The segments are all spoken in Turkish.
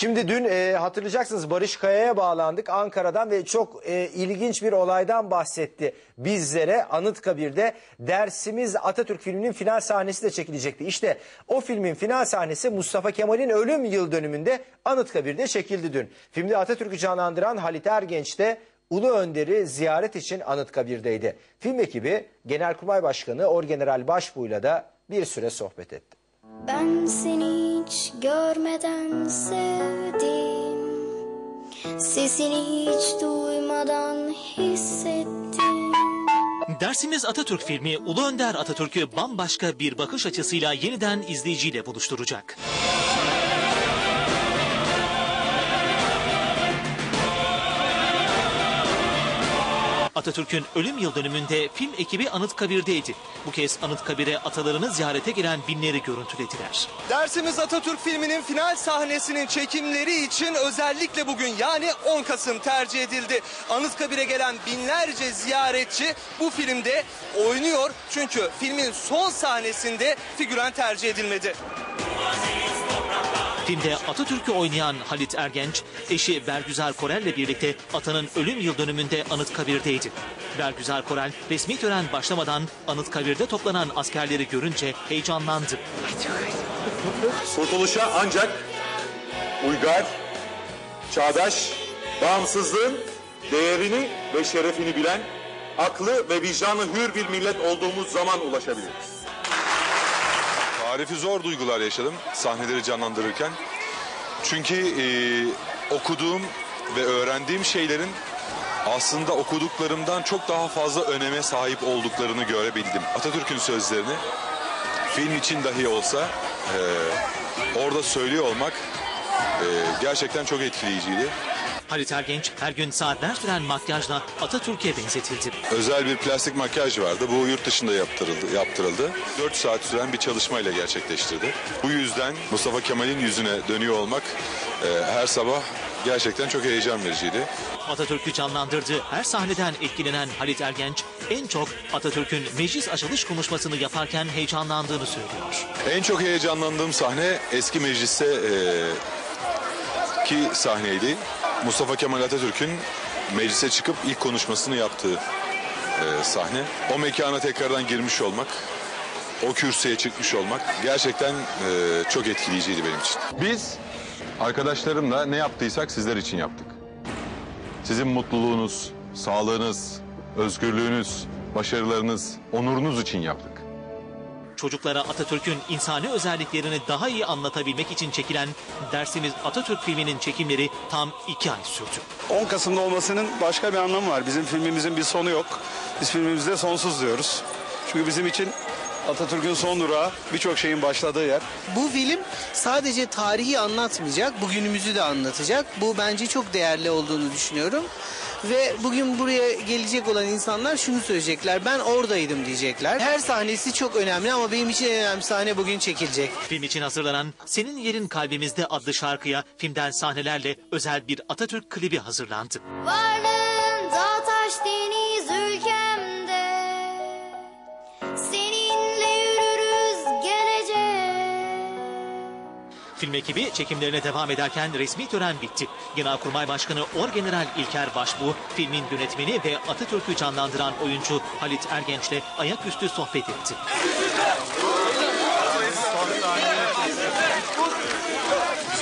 Şimdi dün e, hatırlayacaksınız Barış Kaya'ya bağlandık Ankara'dan ve çok e, ilginç bir olaydan bahsetti bizlere. Anıtkabir'de Dersimiz Atatürk filminin final sahnesi de çekilecekti. İşte o filmin final sahnesi Mustafa Kemal'in ölüm yıl dönümünde Anıtkabir'de çekildi dün. Filmde Atatürk'ü canlandıran Halit Ergenç de Ulu Önder'i ziyaret için Anıtkabir'deydi. Film ekibi Genelkurmay Başkanı Orgeneral Başbuğ'yla da bir süre sohbet etti. Ben seni hiç görmeden sevdim Sesini hiç duymadan hissettim Dersimiz Atatürk filmi Ulu Önder Atatürk'ü bambaşka bir bakış açısıyla yeniden izleyiciyle buluşturacak. Atatürk'ün ölüm yıl dönümünde film ekibi Anıtkabir'deydi. Bu kez Anıtkabir'e atalarını ziyarete gelen binleri görüntülediler. Dersimiz Atatürk filminin final sahnesinin çekimleri için özellikle bugün yani 10 Kasım tercih edildi. Anıtkabir'e gelen binlerce ziyaretçi bu filmde oynuyor. Çünkü filmin son sahnesinde figüran tercih edilmedi. Filmde Atatürk'ü oynayan Halit Ergenç, eşi Bergüzar Korel'le birlikte atanın ölüm yıl dönümünde Anıtkabir'deydi. Bergüzar Korel resmi tören başlamadan Anıtkabir'de toplanan askerleri görünce heyecanlandı. Kurtuluşa ancak uygar, çağdaş, bağımsızlığın değerini ve şerefini bilen, aklı ve vicdanı hür bir millet olduğumuz zaman ulaşabiliriz. Tarifi zor duygular yaşadım sahneleri canlandırırken. Çünkü e, okuduğum ve öğrendiğim şeylerin aslında okuduklarımdan çok daha fazla öneme sahip olduklarını görebildim. Atatürk'ün sözlerini film için dahi olsa e, orada söylüyor olmak e, gerçekten çok etkileyiciydi. Halit Ergenç her gün saatler süren makyajla Atatürk'e benzetildi. Özel bir plastik makyaj vardı. Bu yurt dışında yaptırıldı. yaptırıldı. 4 saat süren bir çalışmayla gerçekleştirdi. Bu yüzden Mustafa Kemal'in yüzüne dönüyor olmak e, her sabah gerçekten çok heyecan vericiydi. Atatürk'ü canlandırdığı her sahneden etkilenen Halit Ergenç en çok Atatürk'ün meclis açılış konuşmasını yaparken heyecanlandığını söylüyor. En çok heyecanlandığım sahne eski mecliste e, ki sahneydi. Mustafa Kemal Atatürk'ün meclise çıkıp ilk konuşmasını yaptığı e, sahne. O mekana tekrardan girmiş olmak, o kürsüye çıkmış olmak gerçekten e, çok etkileyiciydi benim için. Biz arkadaşlarımla ne yaptıysak sizler için yaptık. Sizin mutluluğunuz, sağlığınız, özgürlüğünüz, başarılarınız, onurunuz için yaptık. Çocuklara Atatürk'ün insani özelliklerini daha iyi anlatabilmek için çekilen Dersimiz Atatürk filminin çekimleri tam iki ay sürdü. 10 Kasım'da olmasının başka bir anlamı var. Bizim filmimizin bir sonu yok. Biz filmimizde sonsuz diyoruz. Çünkü bizim için Atatürk'ün son durağı birçok şeyin başladığı yer. Bu film sadece tarihi anlatmayacak, bugünümüzü de anlatacak. Bu bence çok değerli olduğunu düşünüyorum. Ve bugün buraya gelecek olan insanlar şunu söyleyecekler. Ben oradaydım diyecekler. Her sahnesi çok önemli ama benim için en önemli sahne bugün çekilecek. Film için hazırlanan Senin Yerin Kalbimizde adlı şarkıya filmden sahnelerle özel bir Atatürk klibi hazırlandı. Varlığın Film ekibi çekimlerine devam ederken resmi tören bitti. Genelkurmay Başkanı Orgeneral İlker Başbuğ, filmin yönetmeni ve Atatürk'ü canlandıran oyuncu Halit Ergenç'le ayaküstü sohbet etti.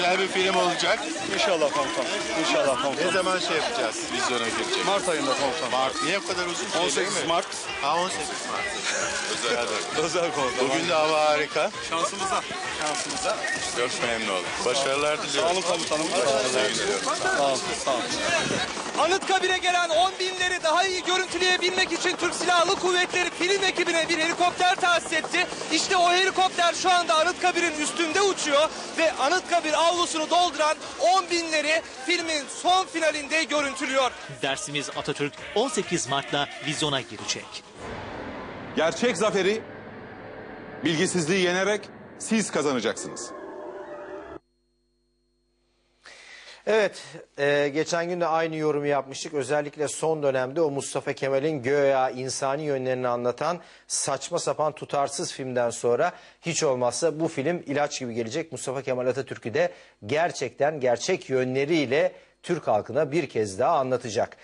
Güzel bir film olacak. İnşallah komutanım. İnşallah Ne komutanım. zaman şey yapacağız? Vizyona girecek. Mart ayında komutanım. Mart. Niye bu kadar uzun süre 18 değil mi? Mart. Ha 18 Mart. Özel. Özel komutanım. Bugün de hava harika. şansımıza. Şansımıza. Çok memnun oldum. Başarılar Sağ diliyorum. olun komutanım. Başarılar diliyorum. Sağ olun. Sağ olun. Anıtkabir'e gelen 10 binleri daha iyi görüntüleyebilmek için Türk Silahlı Kuvvetleri film ekibine bir helikopter tahsis etti. İşte o helikopter şu anda Anıtkabir'in üstünde uçuyor ve Anıtkabir avlusunu dolduran 10 binleri filmin son finalinde görüntülüyor. Dersimiz Atatürk 18 Mart'ta vizyona girecek. Gerçek zaferi bilgisizliği yenerek siz kazanacaksınız. Evet, e, geçen gün de aynı yorumu yapmıştık. Özellikle son dönemde o Mustafa Kemal'in göya insani yönlerini anlatan saçma sapan tutarsız filmden sonra hiç olmazsa bu film ilaç gibi gelecek. Mustafa Kemal Atatürk'ü de gerçekten gerçek yönleriyle Türk halkına bir kez daha anlatacak.